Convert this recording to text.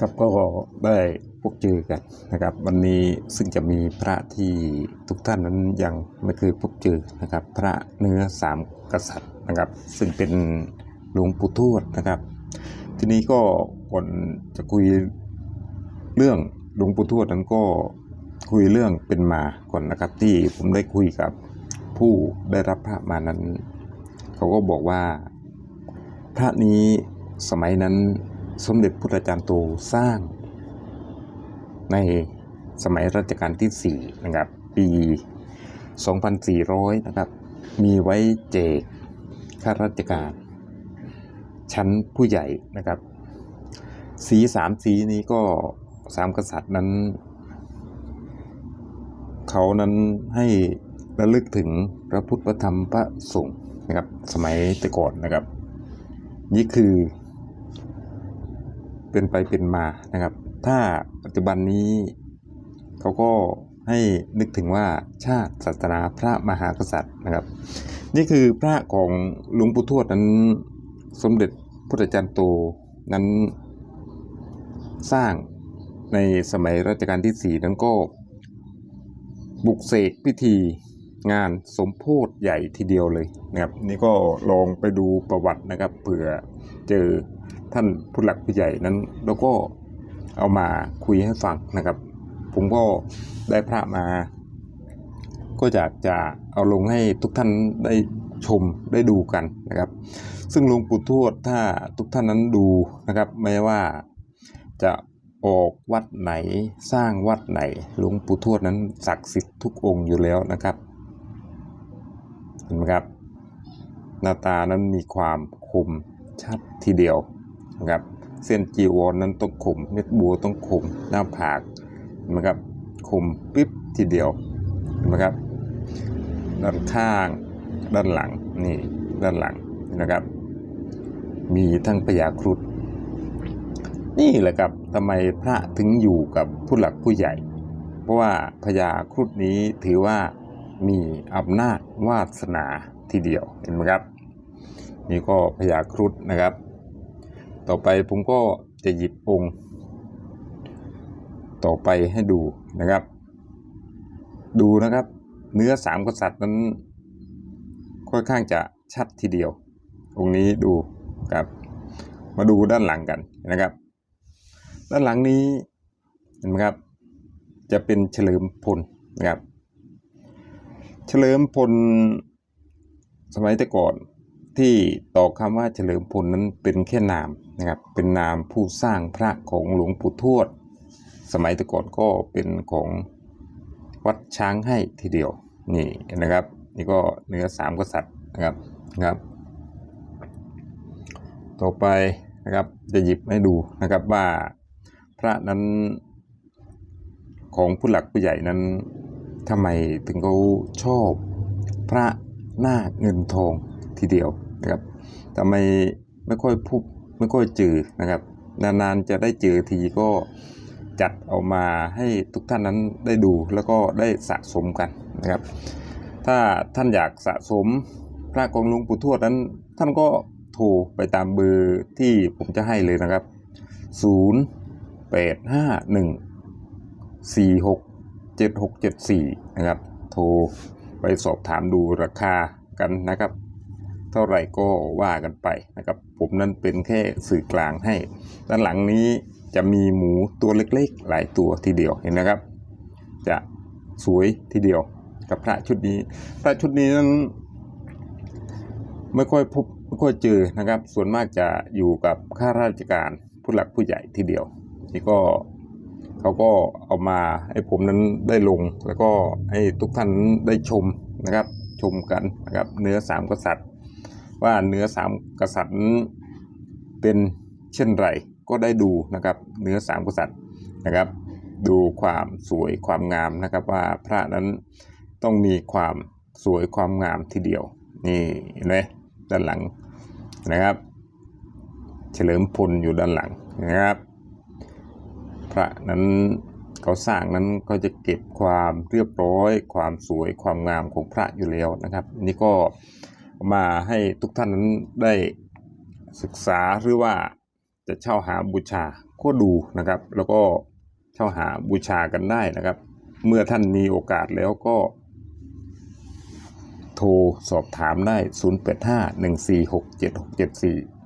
ครับก็ได้พบเจอกันนะครับ วันนี้ซึ่งจะมีพระที่ทุกท่านนั้นยังไม่เคยพบเจอนะครับ พระเนื้อสามกษัตริย์นะครับ ซึ่งเป็นหลวงปู่ทวดนะครับ ทีนี้ก็ก่อนจะคุยเรื่องหลวงปู่ทวดนั้นก็คุยเรื่องเป็นมาก่อนนะครับ ที่ผมได้คุยกับผู้ได้รับพระมานั้น เขาก็บอกว่า พระนี้สมัยนั้น สมเด็จพุทธจารย์โตสร้าง ในสมัยรัชกาลที่4นะครับ ปี 2400 นะครับ มีไว้แจกข้าราชการ ชั้นผู้ใหญ่นะครับ สีสามสีนี้ก็สามกษัตริย์นั้น เขานั้นให้ระลึกถึงพระพุทธพระธรรมพระสงฆ์นะครับ สมัยแต่ก่อนนะครับ นี่คือ เป็นไปเป็นมานะครับ ถ้าปัจจุบันนี้เขาก็ให้นึกถึงว่าชาติศาสนาพระมหากษัตริย์นะครับ นี่คือพระของหลวงปู่ทวดนั้นสมเด็จพุทธจารย์โตนั้นสร้างในสมัยรัชกาลที่สี่นั้นก็ บุกเสกพิธีงานสมโพธิใหญ่ทีเดียวเลยนะครับ นี่ก็ลองไปดูประวัตินะครับเผื่อเจอ ท่านผู้หลักผู้ใหญ่นั้น แล้วก็เอามาคุยให้ฟังนะครับ ผมก็ได้พระมา ก็อยากจะเอาลงให้ทุกท่านได้ชมได้ดูกันนะครับ ซึ่งหลวงปู่ทวดถ้าทุกท่านนั้นดูนะครับไม่ว่าจะออกวัดไหนสร้างวัดไหนหลวงปู่ทวดนั้นศักดิ์สิทธิ์ทุกองค์อยู่แล้วนะครับเห็นไหมครับ หน้าตานั้นมีความคมชัดทีเดียว นะครับเส้นจีวรนั้นต้องคมเม็ดบัวต้องคมหน้าผากนไหมครับคมปิ๊บทีเดียวนไหมครับด้านข้างด้านหลังนี่ด้านหลังนะครับ มีทั้งพญาครุฑนี่แหละครับทำไมพระถึงอยู่กับผู้หลักผู้ใหญ่ เพราะว่าพญาครุฑนี้ถือว่ามีอำนาจวาสนาทีเดียวเห็นไหมครับ นี่ก็พญาครุฑนะครับ ต่อไปผมก็จะหยิบองค์ ต่อไปให้ดูนะครับ ดูนะครับ เนื้อสามกษัตริย์นั้น ค่อนข้างจะชัดทีเดียว องค์นี้ดูครับ มาดูด้านหลังกันนะครับ ด้านหลังนี้เห็นไหมครับ จะเป็นเฉลิมพลนะครับ เฉลิมพลสมัยแต่ก่อนที่ต่อคำว่าเฉลิมพลนั้นเป็นแค่นาม นะครับเป็นนามผู้สร้างพระของหลวงปู่ทวด สมัยแต่ก่อนก็เป็นของวัดช้างให้ทีเดียวนี่นะครับ นี่ก็เนื้อสามกษัตริย์นะครับนะครับ ต่อไปนะครับจะหยิบให้ดูนะครับว่าพระนั้นของผู้หลักผู้ใหญ่นั้นทำไมถึงเขาชอบพระหน้าเงินทองทีเดียวนะครับทำไมไม่ค่อยพบ ไม่ค่อยเจอนะครับ นานๆจะได้เจอทีก็จัดเอามาให้ทุกท่านนั้นได้ดูแล้วก็ได้สะสมกันนะครับ ถ้าท่านอยากสะสมพระของหลวงปู่ทวดนั้น ท่านก็โทรไปตามเบอร์ที่ผมจะให้เลยนะครับ 0 8 5 1 4 6 7 6 7 4 นะครับ โทรไปสอบถามดูราคากันนะครับ เท่าไหร่ก็ว่ากันไปนะครับ ผมนั้นเป็นแค่สื่อกลางให้ ด้านหลังนี้จะมีหมูตัวเล็กๆ หลายตัวทีเดียวเห็นนะครับ จะสวยทีเดียวกับพระชุดนี้ พระชุดนี้นั้นไม่ค่อยพบไม่ค่อยเจอนะครับ ส่วนมากจะอยู่กับข้าราชการผู้หลักผู้ใหญ่ทีเดียว นี่ก็เขาก็เอามาให้ผมนั้นได้ลง แล้วก็ให้ทุกท่านได้ชมนะครับ ชมกันนะครับ เนื้อสามกษัตริย์ ว่าเนื้อสามกษัตริย์เป็นเช่นไรก็ได้ดูนะครับเนื้อสามกษัตริย์นะครับ ดูความสวยความงามนะครับ ว่าพระนั้นต้องมีความสวยความงามทีเดียว นี่เห็นไหมด้านหลังนะครับ เฉลิมพลอยู่ด้านหลังนะครับ พระนั้นเขาสร้างนั้นก็จะเก็บความเรียบร้อย ความสวยความงามของพระอยู่แล้วนะครับ นี่ก็ มาให้ทุกท่านนั้นได้ศึกษาหรือว่าจะเช่าหาบูชาก็ดูนะครับ แล้วก็เช่าหาบูชากันได้นะครับ เมื่อท่านมีโอกาสแล้วก็ โทรสอบถามได้ 085 146 7674